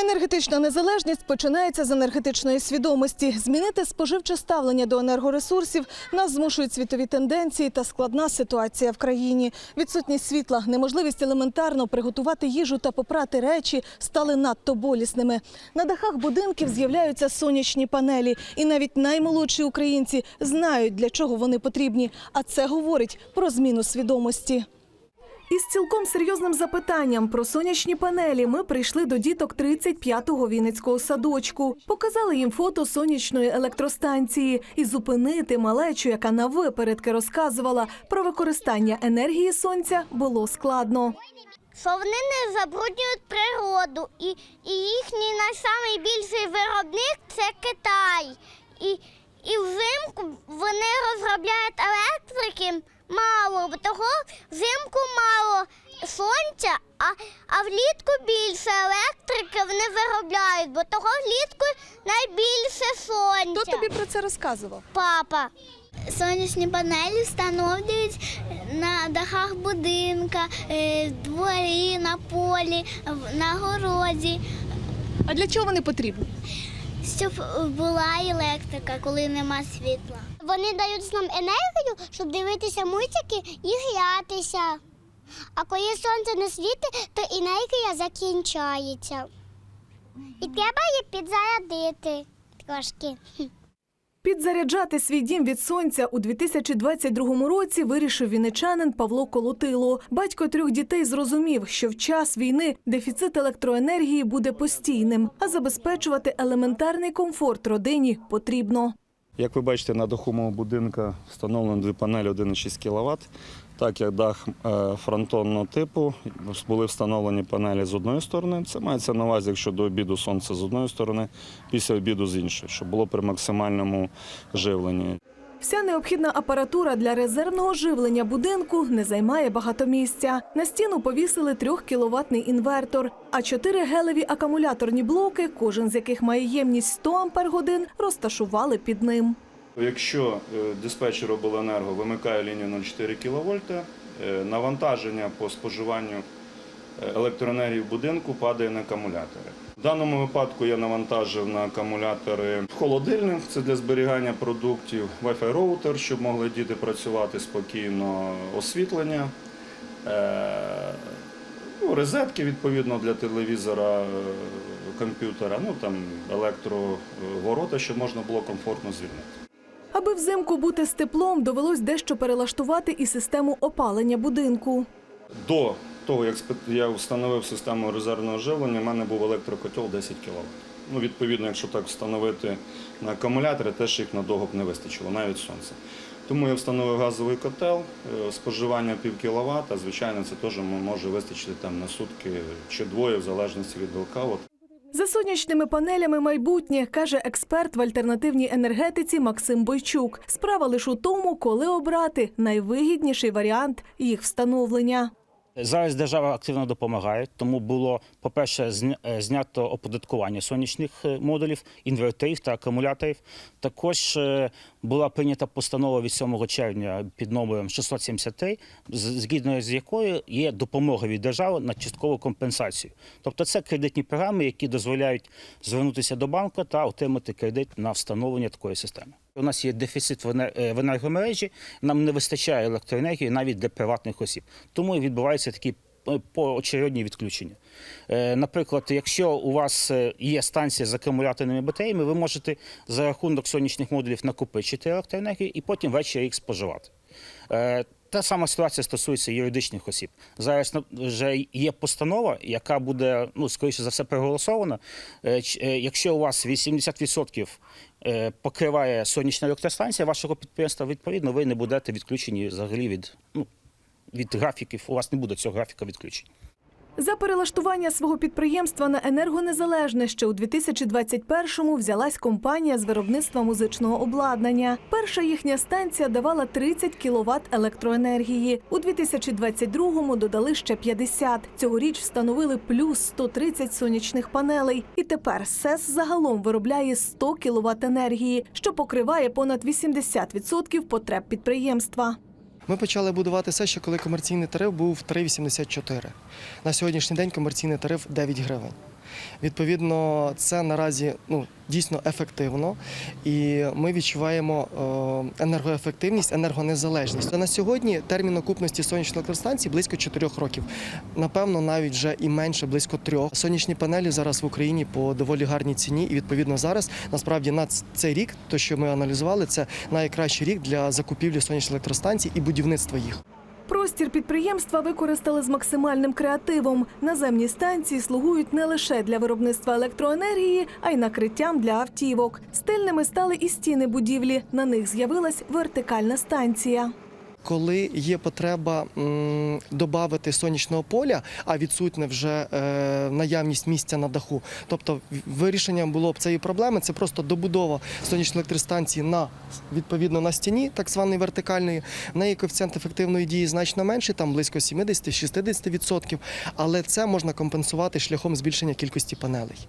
Енергетична незалежність починається з енергетичної свідомості. Змінити споживче ставлення до енергоресурсів нас змушують світові тенденції та складна ситуація в країні. Відсутність світла, неможливість елементарно приготувати їжу та попрати речі стали надто болісними. На дахах будинків з'являються сонячні панелі, і навіть наймолодші українці знають, для чого вони потрібні. А це говорить про зміну свідомості. Із цілком серйозним запитанням про сонячні панелі ми прийшли до діток 35-го Вінницького садочку. Показали їм фото сонячної електростанції і зупинити малечу, яка на випередки розказувала про використання енергії сонця, було складно. що вони не забруднюють природу. І, і їхній найбільший виробник це Китай. І, і взимку вони розробляють електрики мало, бо того взимку мало сонця, а, а влітку більше електрики вони виробляють, бо того влітку найбільше сонця. про це розказував? Папа. Сонячні панелі встановлюють на дахах будинка, е, в дворі, на полі, на городі, А для чого вони потрібні? Щоб була електрика, коли нема світла. Вони дають нам енергію, щоб дивитися мультики і грятися. А коли сонце не світить, то енергія закінчається. І треба її підзарядити трошки. Підзаряджати свій дім від сонця у 2022 році вирішив віничанин Павло Колотило. Батько трьох дітей зрозумів, що в час війни дефіцит електроенергії буде постійним, а забезпечувати елементарний комфорт родині потрібно. Як ви бачите, на даху мого будинку встановлено дві панелі 1,6 кВт. Так як дах е, фронтонного типу, були встановлені панелі з одної сторони. Це мається на увазі, якщо до обіду сонце з одної сторони, після обіду з іншої, щоб було при максимальному живленні. Вся необхідна апаратура для резервного живлення будинку не займає багато місця. На стіну повісили 3 кіловатний інвертор, а чотири гелеві акумуляторні блоки, кожен з яких має ємність 100 ампер-годин, розташували під ним. Якщо е, диспетчер обленерго вимикає лінію 0,4 кВт, е, навантаження по споживанню електроенергії в будинку падає на акумулятори. В даному випадку я навантажив на акумулятори холодильник, це для зберігання продуктів, Wi-Fi роутер, щоб могли діти працювати спокійно, освітлення, е, ну, розетки відповідно для телевізора, е, комп'ютера, ну там електроворота, щоб можна було комфортно звільнити. Аби взимку бути з теплом, довелось дещо перелаштувати і систему опалення будинку. До того, як я встановив систему резервного живлення, в мене був електрокотел 10 кВт. Ну, відповідно, якщо так встановити на акумулятори, теж їх надовго б не вистачило, навіть сонце. Тому я встановив газовий котел, е, споживання пів кіловата. Звичайно, це теж може вистачити там на сутки чи двоє, в залежності від білка. За сонячними панелями майбутнє, каже експерт в альтернативній енергетиці Максим Бойчук. Справа лише у тому, коли обрати найвигідніший варіант їх встановлення. Зараз держава активно допомагає, тому було, по-перше, е, знято оподаткування сонячних е, модулів, інверторів та акумуляторів. Також е, була прийнята постанова від 7 червня під номером 673, з- згідно з якою є допомога від держави на часткову компенсацію. Тобто це кредитні програми, які дозволяють звернутися до банку та отримати кредит на встановлення такої системи. У нас є дефіцит е, в енергомережі, нам не вистачає електроенергії навіть для приватних осіб. Тому відбуваються такі е, поочередні відключення. Е, Наприклад, якщо у вас є станція з акумуляторними батареями, ви можете за рахунок сонячних модулів накопичити електроенергію і потім ввечері їх споживати. Та сама ситуація стосується юридичних осіб. Зараз вже є постанова, яка буде, ну, скоріше за все, проголосована. Е, е, Якщо у вас 80% е, покриває сонячна електростанція вашого підприємства, відповідно, ви не будете відключені взагалі від, ну, від графіків. У вас не буде цього графіка відключень. За перелаштування свого підприємства на енергонезалежне ще у 2021-му взялась компанія з виробництва музичного обладнання. Перша їхня станція давала 30 кВт електроенергії. У 2022-му додали ще 50. Цьогоріч встановили плюс 130 сонячних панелей. І тепер СЕС загалом виробляє 100 кВт енергії, що покриває понад 80% потреб підприємства. Ми почали будувати все ще коли комерційний тариф був 3,84. На сьогоднішній день комерційний тариф 9 гривень. Відповідно, це наразі ну, дійсно ефективно, і ми відчуваємо е, енергоефективність, енергонезалежність. На сьогодні термін окупності сонячних електростанцій близько 4 років. Напевно, навіть вже і менше, близько трьох. Сонячні панелі зараз в Україні по доволі гарній ціні, і відповідно зараз насправді на цей рік, то що ми аналізували, це найкращий рік для закупівлі сонячних електростанцій і будівництва їх. Простір підприємства використали з максимальним креативом. Наземні станції слугують не лише для виробництва електроенергії, а й накриттям для автівок. Стильними стали і стіни будівлі. На них з'явилась вертикальна станція. Коли є потреба додати сонячного поля, а відсутня вже е, наявність місця на даху. Тобто вирішенням було б цієї проблеми це просто добудова сонячної електростанції на відповідно на стіні, так званої вертикальної. В неї коефіцієнт ефективної дії значно менший, там близько 70-60%, але це можна компенсувати шляхом збільшення кількості панелей.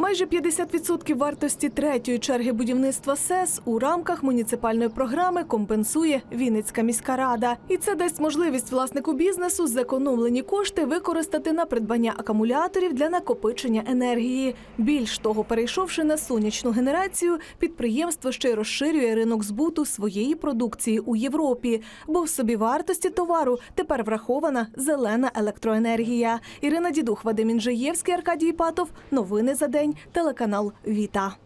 Майже 50% вартості третьої черги будівництва СЕС у рамках муніципальної програми компенсує Вінницька міська рада. І це дасть можливість власнику бізнесу зекономлені кошти використати на придбання акумуляторів для накопичення енергії. Більш того, перейшовши на сонячну генерацію, підприємство ще й розширює ринок збуту своєї продукції у Європі, бо в собівартості товару тепер врахована зелена електроенергія. Ірина Дідух, Вадим Інжиєвський, Аркадій Патов. Новини за день. Телеканал Віта.